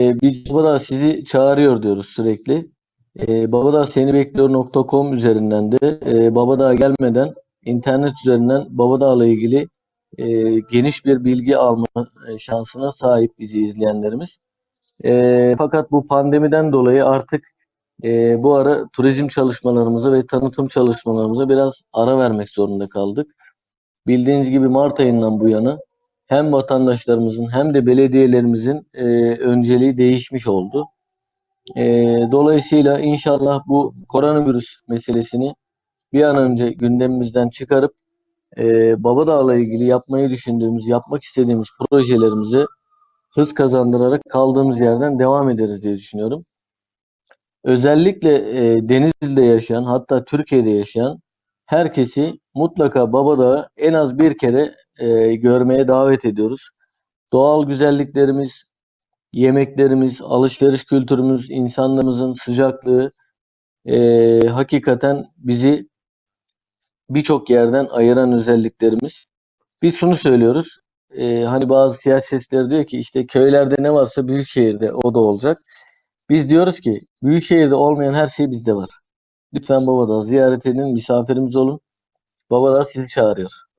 biz Babadağ sizi çağırıyor diyoruz sürekli. E, Babadağ seni bekliyor.com üzerinden de e, Babadağ'a gelmeden internet üzerinden Babadağ'la ilgili e, geniş bir bilgi alma e, şansına sahip bizi izleyenlerimiz. E, fakat bu pandemiden dolayı artık e, bu ara turizm çalışmalarımıza ve tanıtım çalışmalarımıza biraz ara vermek zorunda kaldık. Bildiğiniz gibi Mart ayından bu yana hem vatandaşlarımızın hem de belediyelerimizin e, önceliği değişmiş oldu. E, dolayısıyla inşallah bu koronavirüs meselesini bir an önce gündemimizden çıkarıp e, Babadağ'la ilgili yapmayı düşündüğümüz, yapmak istediğimiz projelerimizi hız kazandırarak kaldığımız yerden devam ederiz diye düşünüyorum. Özellikle e, Denizli'de yaşayan hatta Türkiye'de yaşayan herkesi mutlaka Babadağ'ı en az bir kere e, görmeye davet ediyoruz. Doğal güzelliklerimiz, yemeklerimiz, alışveriş kültürümüz, insanlarımızın sıcaklığı e, hakikaten bizi birçok yerden ayıran özelliklerimiz. Biz şunu söylüyoruz. e, hani bazı siyasetçiler diyor ki işte köylerde ne varsa büyük şehirde o da olacak. Biz diyoruz ki büyük şehirde olmayan her şey bizde var. Lütfen Babadağ ziyaret edin, misafirimiz olun. Babadağ sizi çağırıyor.